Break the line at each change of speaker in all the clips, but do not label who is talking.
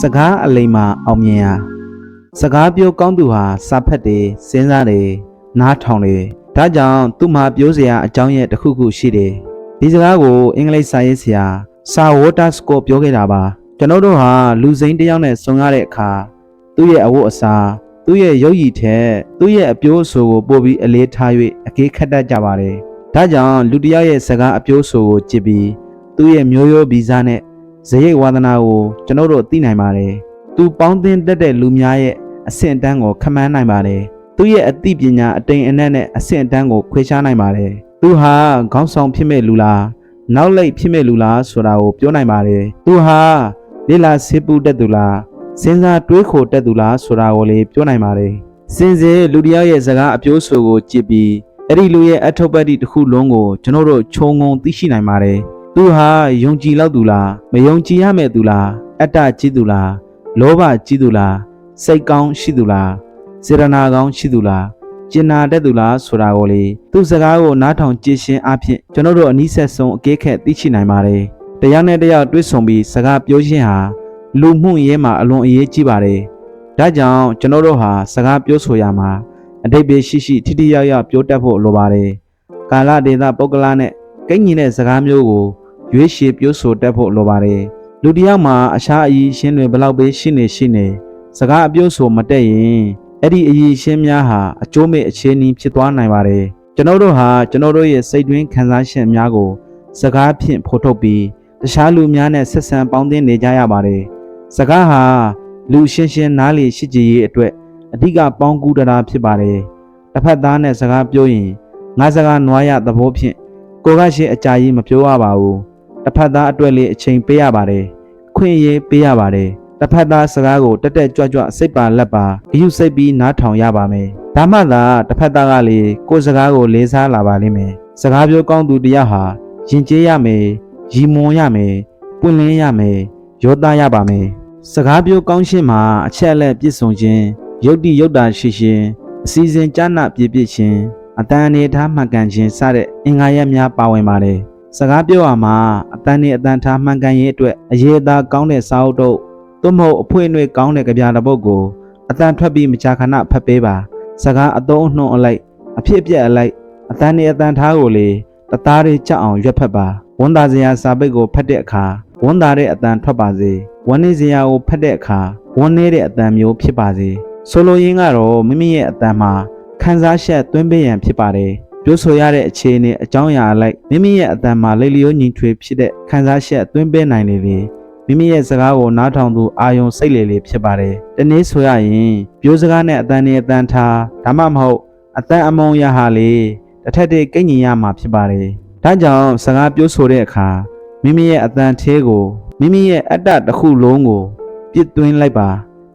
စကားအလိမ္မာအောင်မြင်ရာစကားပြောကောင်းသူဟာစာဖတ်တယ်စဉ်းစားတယ်နားထောင်တယ်ဒါကြောင့်သူ့မှာပြောစရာအကြောင်းရဲ့တစ်ခုခုရှိတယ်ဒီစကားကိုအင်္ဂလိပ်စာရေးဆရာစာဝေါ်တာစကောပြောခဲ့တာပါကျွန်တော်တို့ဟာလူစိမ်းတစ်ယောက်နဲ့ဆုံရတဲ့အခါသူ့ရဲ့အဝတ်အစားသူ့ရဲ့ရုပ်ရည်ထက်သူ့ရဲ့အပြိုးအဆိုကိုပို့ပြီးအလေးထား၍အကေးခတ်တတ်ကြပါတယ်ဒါကြောင့်လူတစ်ယောက်ရဲ့စကားအပြိုးအဆိုကိုကြည့်ပြီးသူ့ရဲ့မျိုးရိုးဗီဇနဲ့ ဇယိတ်ဝါဒနာကိုကျွန်တော်တို့သိနိုင်ပါတယ်သူပေါင်းသင်းတတ်တဲ့လူများရဲ့အဆင့်အတန်းကိုခမန်းနိုင်ပါတယ်သူ့ရဲ့အသိပညာအတိမ်အနက်နဲ့အဆင့်အတန်းကိုခွဲခြားနိုင်ပါတယ်သူဟာခေါင်းဆောင်ဖြစ်မဲ့လူလားနောက်လိပ်ဖြစ်မဲ့လူလားဆိုတာကိုပြောနိုင်ပါတယ်သူဟာလိလာစေပူတတ်သူလားစဉ်းစားတွေးခိုတတ်သူလားဆိုတာကိုလည်းပြောနိုင်ပါတယ်စင်စစ်လူတစ်ယောက်ရဲ့စကားအပြိုးဆိုကိုကြည့်ပြီးအဲ့ဒီလူရဲ့အထောက်ပံ့တစ်ခုလုံးကိုကျွန်တော်တို့ခြုံငုံသိရှိနိုင်ပါတယ် သူဟာယုံကြည်လောက်သူလားမယုံကြည်ရမဲ့သူလားအတ္တကြီးသူလားလောဘကြီးသူလားစိတ်ကောင်းရှိသူလားစေရနာကောင်းရှိသူလားကျင်နာတတ်သူလားဆိုတာကိုလေသူစကားကိုနားထောင်ကြည့်ရှင်းအဖြစ်ကျွန်တော်တို့အနည်းဆက်ဆုံးအကဲခက်သိရှိနိုင်ပါတယ်တရားနဲ့တရားတွေ့ဆုံပြီးစကားပြောခြင်းဟာလူမှုရေးမှာအလွန်အရေးကြီးပါတယ်ဒါကြောင့်ကျွန်တော်တို့ဟာစကားပြောဆိုရမှာအတိတ်ပဲရှိရှိထိထိရောက်ရောက်ပြောတတ်ဖို့လိုပါတယ်ကာလဒေသပုဂ္ဂလနဲ့ကိန်းညီတဲ့စကားမျိုးကို ရွေးရှည်ပြောဆိုတတ်ဖို့လိုပါတယ်လူတစ်ယောက်မှာအခြားအရည်ရှင်းတွေဘယ်လောက်ပဲရှိနေရှိနေစကားအပြောဆိုမတက်ရင်အဲ့ဒီအရည်ရှင်းများဟာအကျိုးမဲ့အခြေအနေဖြစ်သွားနိုင်ပါတယ်ကျွန်တော်တို့ဟာကျွန်တော်တို့ရဲ့စိတ်တွင်းခံစားချက်များကိုစကားဖြင့်ဖော်ထုတ်ပြီးတခြားလူများနဲ့ဆက်ဆံပေါင်းသင်းနေကြရပါတယ်စကားဟာလူရှင်းရှင်းနားလေရှိကြည်ရေးအတွက်အဓိကပေါင်းကူးတတာဖြစ်ပါတယ်တစ်ဖက်သားနဲ့စကားပြောရင်ငါစကားနွားရသဘောဖြင့်ကိုကရှိအကြာကြီးမပြောရပါဘူး တစ်ဖက်သားအတွက်လေးအချိန်ပေးရပါတယ်ခွင့်ရေးပေးရပါတယ်တစ်ဖက်သားစကားကိုတက်တက်ကြွကြွစိတ်ပါလက်ပါအယူစိတ်ပြီးနားထောင်ရပါမယ်ဒါမှသာတစ်ဖက်သားကလေကိုယ်စကားကိုလေးစားလာပါလိမ့်မယ်စကားပြောကောင်းသူတစ်ယောက်ဟာယဉ်ကျေးရမယ်ရီမွန်ရမယ်ပွင့်လင်းရမယ်ရောသားရပါမယ်စကားပြောကောင်းရှင်းမှာအချက်အလက်ပြည့်စုံခြင်းယုတ်တိယုတ်တာရှိခြင်းအစီအစဉ်ကြနာပြည့်ပြည့်ခြင်းအတန်အနေထားမှန်ကန်ခြင်းစတဲ့အင်္ဂါရက်များပါဝင်ပါတယ် စကားပြောရမှာအတန်နဲ့အတန်ထားမှန်ကန်ရေးအတွက်အရေးအသားကောင်းတဲ့စာအုပ်တို့သို့မဟုတ်အဖွင့်အနှွေကောင်းတဲ့ကြပြတစ်ပုဒ်ကိုအတန်ထွက်ပြီးမကြာခဏဖတ်ပေးပါစကားအသုံးအနှုန်းအလိုက်အဖြစ်အပျက်အလိုက်အတန်နဲ့အတန်ထားကိုလေတသားလေးကြောက်အောင်ရွက်ဖက်ပါဝန်သားစရာစာပိတ်ကိုဖတ်တဲ့အခါဝန်သားတဲ့အတန်ထွက်ပါစေဝန်နေစရာကိုဖတ်တဲ့အခါဝန်နေတဲ့အတန်မျိုးဖြစ်ပါစေဆိုလိုရင်းကတော့မိမိရဲ့အတန်မှာခံစားချက်သွင်းပေးရန်ဖြစ်ပါတယ် ပြောဆိုရတဲ့အခြေအနေအကြောင်းအရာအလိုက်မိမိရဲ့အတန်မှာလိလျောညီထွေဖြစ်တဲ့ခံစားချက်သွင်းပေးနိုင်လေလေမိမိရဲ့စကားကိုနားထောင်သူအာယုံစိတ်လေလေဖြစ်ပါတယ်။တနည်းဆိုရရင်ပြောစကားနဲ့အတန်နဲ့အတန်ထားဒါမှမဟုတ်အတန်အမုံရဟာလေတစ်ထက်တည်းကိန်းညီရမှာဖြစ်ပါတယ်။ဒါကြောင့်စကားပြောဆိုတဲ့အခါမိမိရဲ့အတန်သေးကိုမိမိရဲ့အတ္တတစ်ခုလုံးကိုပြစ်သွင်းလိုက်ပါ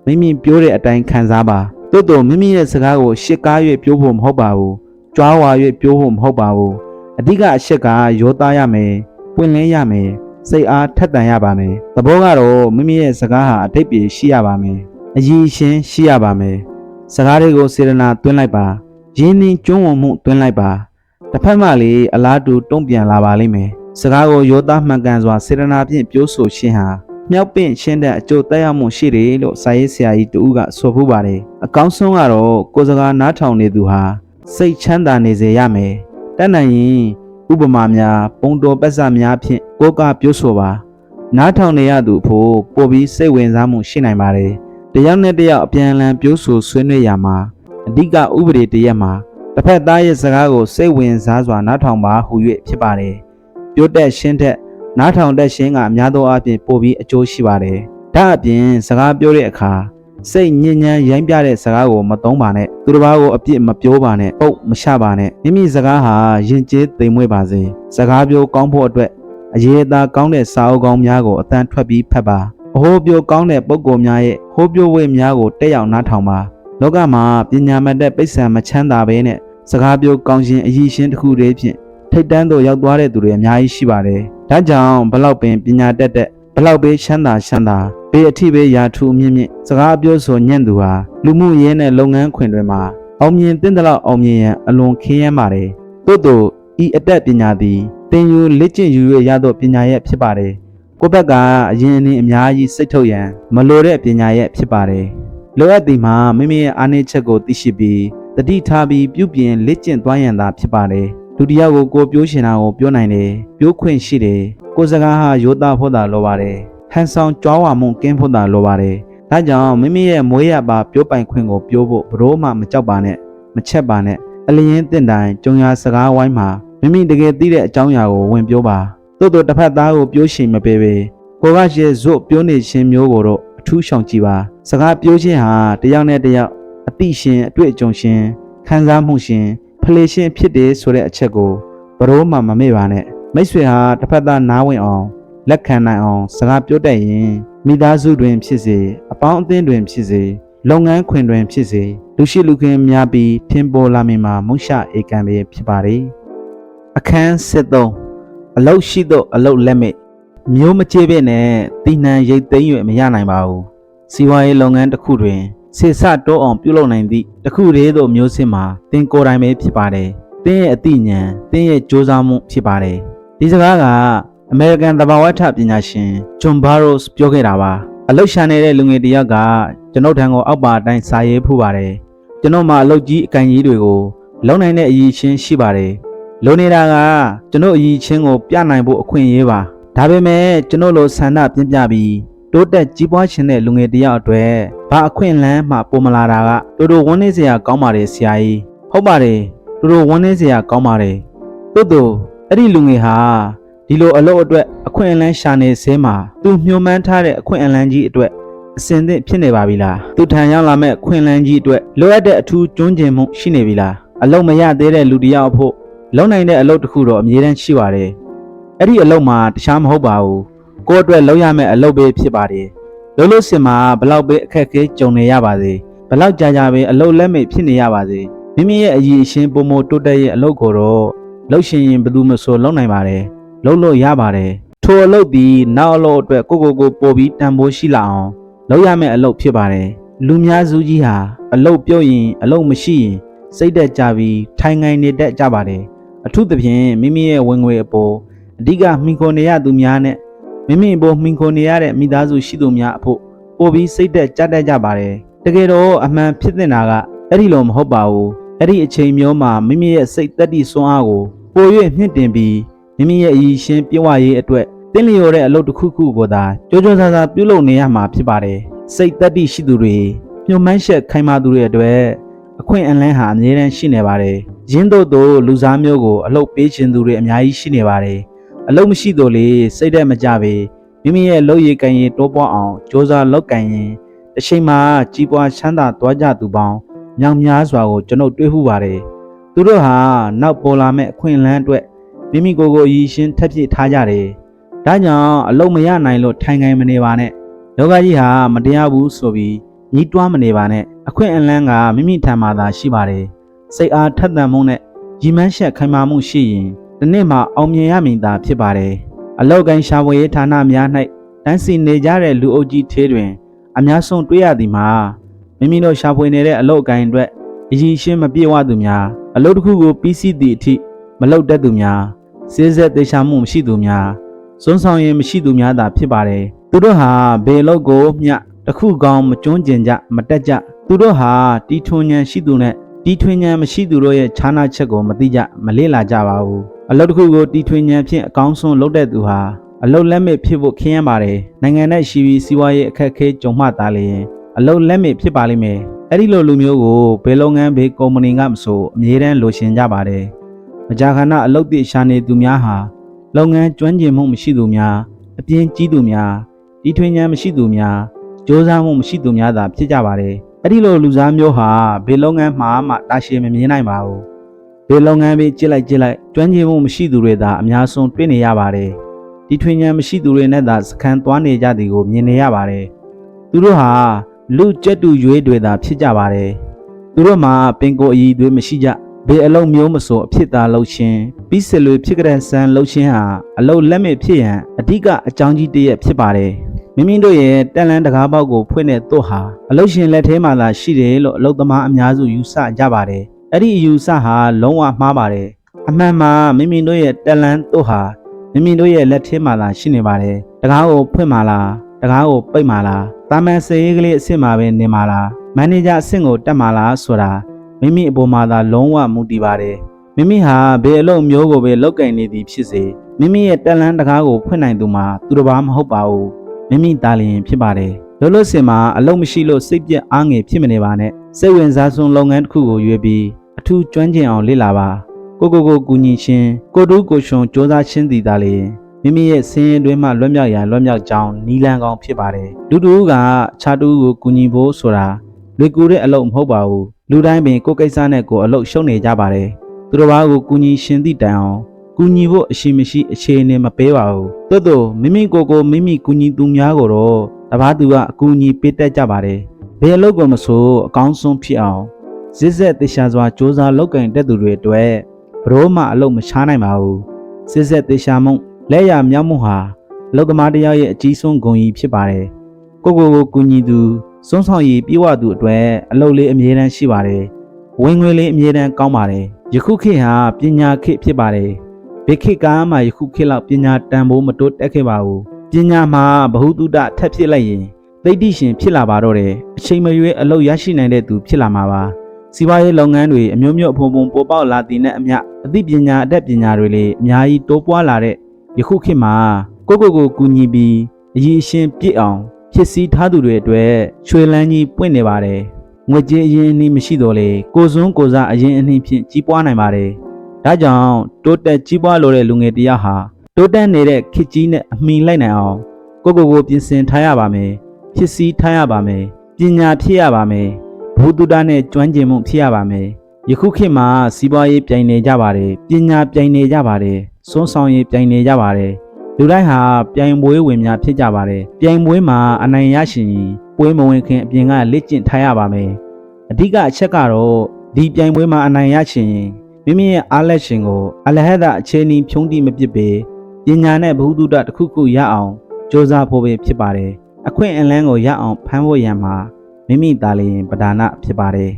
မိမိပြောတဲ့အတိုင်းခံစားပါသို့တော်မိမိရဲ့စကားကိုရှစ်ကား၍ပြောဖို့မဟုတ်ပါဘူး ကြွားဝါ၍ပြောဖို့မဟုတ်ပါဘူးအဓိကအချက်ကရောသားရမယ်ပွင့်လင်းရမယ်စိတ်အားထက်သန်ရပါမယ်သဘောကတော့မိမိရဲ့စကားဟာအထိပ်ပြေရှိရပါမယ်အရည်ရှင်းရှိရပါမယ်စကားတွေကိုစေရနာသွင်းလိုက်ပါရင်းနှီးကျွမ်းဝင်မှုသွင်းလိုက်ပါတစ်ဖက်မှလည်းအလားတူတုံ့ပြန်လာပါလိမ့်မယ်စကားကိုရောသားမှန်ကန်စွာစေရနာဖြင့်ပြောဆိုခြင်းဟာမြောက်ပင့်ရှင်းတဲ့အကျိုးသက်ရောက်မှုရှိတယ်လို့စာရေးဆရာကြီးတူကဆိုဖူးပါတယ်အကောင်းဆုံးကတော့ကိုယ်စကားနားထောင်နေသူဟာ စိတ်ချမ်းသာနေစေရမယ်တတ်နိုင်ရင်ဥပမာများပုံတော်ပတ်စများဖြင့်ကိုးကားပြောဆိုပါ နားထောင်နေရသူဖို့ပို့ပြီးစိတ်ဝင်စားမှုရှိနိုင်ပါတယ်တယောက်နဲ့တယောက်အပြန်အလှန်ပြောဆိုဆွေးနွေးရမှာအဓိကဥပဒေတရက်မှာတစ်ဖက်သားရဲ့စကားကိုစိတ်ဝင်စားစွာနားထောင်ပါဟူ၍ဖြစ်ပါတယ်ပြောတဲ့ရှင်းတဲ့နားထောင်တဲ့ရှင်းကအများသောအားဖြင့်ပို့ပြီးအကျိုးရှိပါတယ်ဒါအပြင်စကားပြောတဲ့အခါ စိတ်ညဉ့်ညမ်းရိုင်းပြတဲ့စကားကိုမသုံးပါနဲ့သူတစ်ပါးကိုအပြစ်မပြောပါနဲ့ပုတ်မချပါနဲ့မိမိစကားဟာယဉ်ကျေးသိမ်မွေ့ပါစေစကားပြောကောင်းဖို့အတွက်အရေးအသားကောင်းတဲ့စာအုပ်ကောင်းများကိုအတန်းထွက်ပြီးဖတ်ပါအဟိုးပြောကောင်းတဲ့ပုံကိုယ်များရဲ့ဟိုးပြောဝိများကိုတက်ရောက်နားထောင်ပါလောကမှာပညာမတတ်ပိဿံမချမ်းသာဘဲနဲ့စကားပြောကောင်းခြင်းအရည်ရှင်တစ်ခုတည်းဖြင့်ထိတ်တန်းသို့ရောက်သွားတဲ့သူတွေအများကြီးရှိပါတယ်ဒါကြောင့်ဘလောက်ပင်ပညာတတ်တဲ့ဘ လောက်ပဲချမ်းသာချမ်းသာဘေးအထိပဲရာထူးမြင့်မြင့်စကားပြောဆိုညံ့သူဟာလူမှုရေးနဲ့လုပ်ငန်းခွင်တွေမှာအောင်မြင်တဲ့လောက်အောင်မြင်ရန်အလွန်ခင်းရမ်းပါတယ်သို့သောဤအတတ်ပညာသည်သင်ယူလက်ကျင့်ယူရရသောပညာရဲ့ဖြစ်ပါတယ်ကိုယ့်ဘက်ကအရင်အနည်းအများကြီးစိတ်ထုတ်ရန်မလိုတဲ့ပညာရဲ့ဖြစ်ပါတယ်လိုအပ်သည်မှာမိမိရဲ့အားနည်းချက်ကိုသိရှိပြီးတတိထားပြီးပြုပြင်လက်ကျင့်သွားရန်သာဖြစ်ပါတယ် လူတစ်ယောက်ကိုကိုယ်ပြောရှင်တာကိုပြောနိုင်တယ်ပြောခွင့်ရှိတယ်ကိုယ်စကားဟာရိုးသားဖို့သာလိုပါတယ်ဟန်ဆောင်ကြွားဝါမှုကင်းဖို့သာလိုပါတယ်ဒါကြောင့်မိမိရဲ့မွေးရပါပြောပိုင်ခွင့်ကိုပြောဖို့ဘလို့မှမကြောက်ပါနဲ့မချက်ပါနဲ့အလျင်းတင်တိုင်းကြုံရစကားဝိုင်းမှာမိမိတကယ်သိတဲ့အကြောင်းအရာကိုဝင်ပြောပါသို့တော့တစ်ဖက်သားကိုပြောရှင်မပေးပေကိုကရဲ့ဇွတ်ပြောနေခြင်းမျိုးကိုတော့အထူးရှောင်ကြည့်ပါစကားပြောခြင်းဟာတစ်ယောက်နဲ့တစ်ယောက်အသိရှင်အတွေ့အကြုံရှင်ခံစားမှုရှင် ဖလေရှင်ဖြစ်တယ်ဆိုတဲ့အချက်ကိုဘလို့မှမမေ့ပါနဲ့မိတ်ဆွေဟာတစ်ဖက်သားနားဝင်အောင်လက်ခံနိုင်အောင်စကားပြောတတ်ရင်မိသားစုတွင်ဖြစ်စေအပေါင်းအသင်းတွင်ဖြစ်စေလုပ်ငန်းခွင်တွင်ဖြစ်စေလူရှိလူခင်များပြီးထင်ပေါ်လာမည်မှာမုရှဧကံပဲဖြစ်ပါ रे အခန်း73အလုတ်ရှိသောအလုတ်လက်မဲ့မျိုးမကျေပဲ့နဲ့တီနှံရိတ်သိမ်း၍မရနိုင်ပါဘူးစီးပွားရေးလုပ်ငန်းတစ်ခုတွင် ဆေဆတိုးအောင်ပြုလုပ်နိုင်သည့်တစ်ခုတည်းသောမျိုးစင်မှာတင်ကိုယ်တိုင်ပဲဖြစ်ပါတယ်တင်းရဲ့အသိဉာဏ်တင်းရဲ့ကြိုးစားမှုဖြစ်ပါတယ်ဒီစကားကအမေရိကန်သဘာဝထပညာရှင်ဂျွန်ဘာရိုစ်ပြောခဲ့တာပါအလုတ်ရှာနေတဲ့လူငယ်တစ်ယောက်ကကျွန်ုပ်ထံကိုအောက်ပါအတိုင်းစာရေးဖူးပါတယ်ကျွန်တော်မှအလုတ်ကြီးအကန့်ကြီးတွေကိုလုံနိုင်တဲ့အရည်ချင်းရှိပါတယ်လိုနေတာကကျွန်တော်အရည်ချင်းကိုပြနိုင်ဖို့အခွင့်အရေးပါဒါပေမဲ့ကျွန်တော်လိုဆန္ဒပြင်းပြပြီး တိုးတက်ကြီးပွားခြင်းတဲ့လူငယ်တစ်ယောက်အတွက်ဘာအခွင့်အလမ်းမှပုံမလာတာကတော်တော်ဝန်းနေစရာကောင်းပါတယ်ဆရာကြီးဟုတ်ပါတယ်တော်တော်ဝန်းနေစရာကောင်းပါတယ်တိုးတိုးအဲ့ဒီလူငယ်ဟာဒီလိုအလုပ်အတွက်အခွင့်အလမ်းရှာနေစဲမှာသူညှို့မှန်းထားတဲ့အခွင့်အလမ်းကြီးအတွက်အစင်သင့်ဖြစ်နေပါပြီလားသူထံရောက်လာမဲ့အခွင့်အလမ်းကြီးအတွက်လိုအပ်တဲ့အထူးကျွမ်းကျင်မှုရှိနေပြီလားအလုပ်မရသေးတဲ့လူတစ်ယောက်အဖို့လုံနိုင်တဲ့အလုပ်တစ်ခုတော့အမြဲတမ်းရှိပါတယ်အဲ့ဒီအလုပ်မှာတခြားမဟုတ်ပါဘူး ကိုယ့်အတွက်လုပ်ရမယ့်အလုပ်ပဲဖြစ်ပါတယ်လို့လို့စင်မှာဘလောက်ပဲအခက်အခဲကြုံနေရပါစေဘလောက်ကြာကြာပဲအလုပ်လက်မဲ့ဖြစ်နေရပါစေမိမိရဲ့အရည်အချင်းပုံမတိုးတက်ရဲ့အလုပ်ကိုတော့လှုပ်ရှင်ရင်ဘယ်သူမှဆိုလုပ်နိုင်ပါတယ်လုပ်လို့ရပါတယ်ထိုအလုပ်ဒီနောက်အလုပ်အတွက်ကိုကိုကိုပို့ပြီးတန်ဖိုးရှိလာအောင်လုပ်ရမယ့်အလုပ်ဖြစ်ပါတယ်လူများစုကြီးဟာအလုပ်ပြုတ်ရင်အလုပ်မရှိရင်စိတ်သက်ကြပြီးထိုင်ငိုင်နေတတ်ကြပါတယ်အထူးသဖြင့်မိမိရဲ့ဝင်ငွေအပေါ်အဓိကမှီခိုနေရသူများနဲ့ မိမိအပေါ်မှီခိုနေရတဲ့မိသားစုရှိသူများအဖို့ပို့ပြီးစိတ်သက်ကြတတ်ကြပါတယ်တကယ်တော့အမှန်ဖြစ်တဲ့ကအဲ့ဒီလိုမဟုတ်ပါဘူးအဲ့ဒီအချိန်မျိုးမှာမိမိရဲ့စိတ်သက်တည်စွမ်းအားကိုပို၍မြင့်တင်ပြီးမိမိရဲ့အည်ရှင်ပြည့်ဝရေးအတွက်တင်းလျော်တဲ့အလုပ်တစ်ခုခုကိုသာကြိုးကြိုးစားစားပြုလုပ်နေရမှာဖြစ်ပါတယ်စိတ်သက်တည်ရှိသူတွေညှို့မှန်းချက်ခိုင်မာသူတွေအတွက်အခွင့်အလန်းဟာအမြဲတမ်းရှိနေပါတယ်ရင်းတို့တို့လူစားမျိုးကိုအလုပ်ပေးခြင်းသူတွေအများကြီးရှိနေပါတယ် အလုပ်မရှိတော့လေစိတ်သက်မကြပေမိမိရဲ့လုပ်ရည်ကံရည်တိုးပွားအောင်စ조사လုပ်ကံရင်တစ်ချိန်မှာကြီးပွားချမ်းသာသွားကြသူပေါင်းမြောင်များစွာကိုကျွန်ုပ်တွေ့ဟုပါတယ်သူတို့ဟာနောက်ပေါ်လာမဲ့အခွင့်အလန်းအတွက်မိမိကိုယ်ကိုအည်ရှင်ထက်ပြစ်ထားကြတယ်ဒါကြောင့်အလုံးမရနိုင်လို့ထိုင်ခိုင်မနေပါနဲ့ယောဂကြီးဟာမတရားဘူးဆိုပြီးညီးတွားမနေပါနဲ့အခွင့်အလန်းကမိမိထံမှာသာရှိပါတယ်စိတ်အားထက်သန်မှုနဲ့ရီမန်းရှက်ခိုင်မာမှုရှိရင် ဒီနေ့မှာအောင်မြင်ရမည်သာဖြစ်ပါတယ်အလောက်ကိုင်းရှာဝေးဌာနများ၌တန်းစီနေကြတဲ့လူအုပ်ကြီးသေးတွင် အများဆုံးတွေ့ရသည်မှာမိမိတို့ရှာဖွေနေတဲ့အလောက်ကိုင်းအတွက်အရည်ရှင်းမပြေဝသူများအလုပ်တစ်ခုကိုပြီးစီးသည့်အထိမလုပ်တတ်သူများစေးဆက်သေချာမှုမရှိသူများစွန်းဆောင်ရင်မရှိသူများသာဖြစ်ပါတယ်သူတို့ဟာဘေလုတ်ကိုမျှတစ်ခုကောင်းမကျွန်းကျင်ကြမတက်ကြသူတို့ဟာတီထွန်ဉဏ်ရှိသူနဲ့တီထွင်ဉဏ်မရှိသူတို့ရဲ့ခြားနာချက်ကိုမသိကြမလေ့လာကြပါဘူး အလုပ်တစ်ခုကိုတီထွင်ဉဏ်ဖြင့်အကောင်းဆုံးလုပ်တဲ့သူဟာအလုပ်လက်မဲ့ဖြစ်ဖို့ခင်းရပါတယ်နိုင်ငံနဲ့ရှိပြီးစီးပွားရေးအခက်အခဲကြုံမှသာလျှင်အလုပ်လက်မဲ့ဖြစ်ပါလိမ့်မယ်အဲ့ဒီလိုလူမျိုးကိုဘယ်လုပ်ငန်းဘယ်ကုမ္ပဏီကမဆိုအမြဲတမ်းလိုချင်ကြပါတယ်မကြာခဏအလုပ်တည်ရှာနေသူများဟာလုပ်ငန်းကျွမ်းကျင်မှုမရှိသူများအပြင်းကြီးသူများတီထွင်ဉဏ်မရှိသူများစ조사မှုမရှိသူများသာဖြစ်ကြပါတယ်အဲ့ဒီလိုလူစားမျိုးဟာဘေလုပ်ငန်းမှာမှတာရှည်မမြင်နိုင်ပါဘူး ဘေလုပ်ငန်းပဲကြစ်လိုက်ကြစ်လိုက်ကျွမ်းကျင်မှုမရှိသူတွေသာအများဆုံးတွေ့နေရပါတယ်ဒီထွင်ဉဏ်မရှိသူတွေနဲ့သာစခန်းသွားနေကြသည်ကိုမြင်နေရပါတယ်သူတို့ဟာလူကြက်တူရွေးတွေသာဖြစ်ကြပါတယ်သူတို့မှာပင်ကိုအည်တွေမရှိကြဘေအလုံးမျိုးမဆိုအဖြစ်သာလှုပ်ရှင်ပြီးစလွေဖြစ်ကြတဲ့ဆန်းလှုပ်ရှင်ဟာအလုံးလက်မဲ့ဖြစ်ရန်အဓိကအကြောင်းကြီးတစ်ရက်ဖြစ်ပါတယ်မိမိတို့ရဲ့တန်လန်းတကားပေါက်ကိုဖွင့်တဲ့တို့ဟာအလုတ်ရှင်လက်ထဲမှာသာရှိတယ်လို့အလုတ်သမားအများစုယူဆကြပါတယ်။ အဲ့ဒီအယူဆဟာလုံးဝမှားပါတယ်။အမှန်မှာမိမိတို့ရဲ့တန်လန်းတို့ဟာမိမိတို့ရဲ့လက်ထဲမှာသာရှိနေပါတယ်တကားကိုဖွင့်မာလားတကားကိုပိတ်မာလားတာမန်စရေးကလေးအစ်စ်မှာပဲနေမာလားမန်နေဂျာအဆင့်ကိုတက်မာလားဆိုတာမိမိအပေါ်မှာသာလုံးဝမူတည်ပါတယ်မိမိဟာဘယ်အလုပ်မျိုးကိုပဲလောက်ကင်နေသည်ဖြစ်စေမိမိရဲ့တက်လန်းတကားကိုဖွင့်နိုင်သူမှာသူတစ်ပါးမဟုတ်ပါဘူးမိမိသားလျင်ဖြစ်ပါတယ်လောလောဆယ်မှာအလုပ်မရှိလို့စိတ်ပြက်အားငယ်ဖြစ်မနေပါနဲ့စိတ်ဝင်စားဆုံးလုပ်ငန်းတစ်ခုကိုရွေးပြီး အထူးကျွမ်းကျင်အောင်လေ့လာပါကိုကိုကိုကူညီခြင်းကိုတူးကိုရှုံစ조사ခြင်းတည်တာလေမိမိရဲ့ဆင်းရဲတွင်းမှလွတ်မြောက်ရန်လွတ်မြောက်ကြောင်းနီလန်ကောင်းဖြစ်ပါတယ်လူတူကခြားတူကိုကူညီဖို့ဆိုတာလွေကူတဲ့အလုပ်မဟုတ်ပါဘူးလူတိုင်းပင်ကိုယ်ကိစ္စနဲ့ကိုယ်အလုပ်ရှုံနေကြပါတယ်သူတို့ဘာကိုကူညီရှင်သည့်တိုင်အောင်ကူညီဖို့အရှိမရှိအခြေအနေမပေးပါဘူးတိုးတိုးမိမိကိုယ်ကိုမိမိကူညီသူများကိုတော့တပားသူကအကူအညီပေးတတ်ကြပါတယ်ဘယ်အလုပ်ကိုမဆိုအကောင်းဆုံးဖြစ်အောင် ဇစ်ဆက်တေရှာစွာစ조사လောက်ကင်တဲ့သူတွေအတွက် ဘရိုးမှအလုပ်မချနိုင်ပါဘူးစစ်ဆက်တေရှာမှုလက်ရမြောက်မှုဟာအလုပ်သမားတစ်ယောက်ရဲ့အကြီးဆုံးဂုဏ်ကြီးဖြစ်ပါတယ်ကိုကိုကိုကူညီသူစွန်းဆောင်ရည်ပြေဝသူအတွက်အလုပ်လေးအမြဲတမ်းရှိပါတယ်ဝင်ငွေလေးအမြဲတမ်းကောင်းပါတယ်ယခုခေတ်ဟာပညာခေတ်ဖြစ်ပါတယ်ဘယ်ခေတ်ကမှယခုခေတ်လောက်ပညာတန်ဖိုးမတိုးတက်ခဲ့ပါဘူးပညာမှာဘ ഹു တုတထက်ဖြစ်လိုက်ရင်သိတိရှင်ဖြစ်လာပါတော့တယ်အချိန်မရွေးအလုပ်ရရှိနိုင်တဲ့သူဖြစ်လာမှာပါ စီးပွားရေးလုပ်ငန်းတွေအမျိုးမျိုးအဖုံဖုံပေါ်ပေါက်လာတဲ့နဲ့အမျှအသိပညာအတတ်ပညာတွေလည်းအများကြီးတိုးပွားလာတဲ့ယခုခေတ်မှာကိုကိုကိုကူညီပြီးအရည်အရှင်ပြည့်အောင်ဖြစ်စည်းထားသူတွေအတွက်ချွေလန်းကြီးပွင့်နေပါတယ်ငွေကြေးအရင်အနှီးမရှိတော့လေကိုစွန်းကိုစားအရင်အနှီးဖြင့်ကြီးပွားနိုင်ပါတယ်ဒါကြောင့်တိုးတက်ကြီးပွားလိုတဲ့လူငယ်တစ်ယောက်ဟာတိုးတက်နေတဲ့ခေတ်ကြီးနဲ့အမိလိုက်နိုင်အောင်ကိုကိုကိုပြင်ဆင်ထားရပါမယ်ဖြစ်စည်းထားရပါမယ်ပညာဖြစ်ရပါမယ် ဘုဒ္ဓတာနဲ့ကျွမ်းကျင်မှုဖြစ်ရပါမယ်။ယခုခေတ်မှာစီးပွားရေးပြိုင်နေကြပါတယ်။ပညာပြိုင်နေကြပါတယ်။စွမ်းဆောင်ရေးပြိုင်နေကြပါတယ်။လူတိုင်းဟာပြိုင်ပွဲဝင်များဖြစ်ကြပါတယ်။ပြိုင်ပွဲမှာအနိုင်ရရှင်ရင်ပွဲမဝင်ခင်အပြင်ကလက်ကျင့်ထားရပါမယ်။အဓိကအချက်ကတော့ဒီပြိုင်ပွဲမှာအနိုင်ရရှင်ရင်မိမိရဲ့အားလက်ရှင်ကိုအလဟဒအခြေအနေဖြုံးတိမပစ်ပေပညာနဲ့ဘုဒ္ဓတာတစ်ခုခုရအောင်စ조사ဖို့ပဲဖြစ်ပါတယ်။အခွင့်အလန်းကိုရအောင်ဖမ်းဖို့ရန်မှာ မိမိသားလျင်ပဒါနဖြစ်ပါတယ်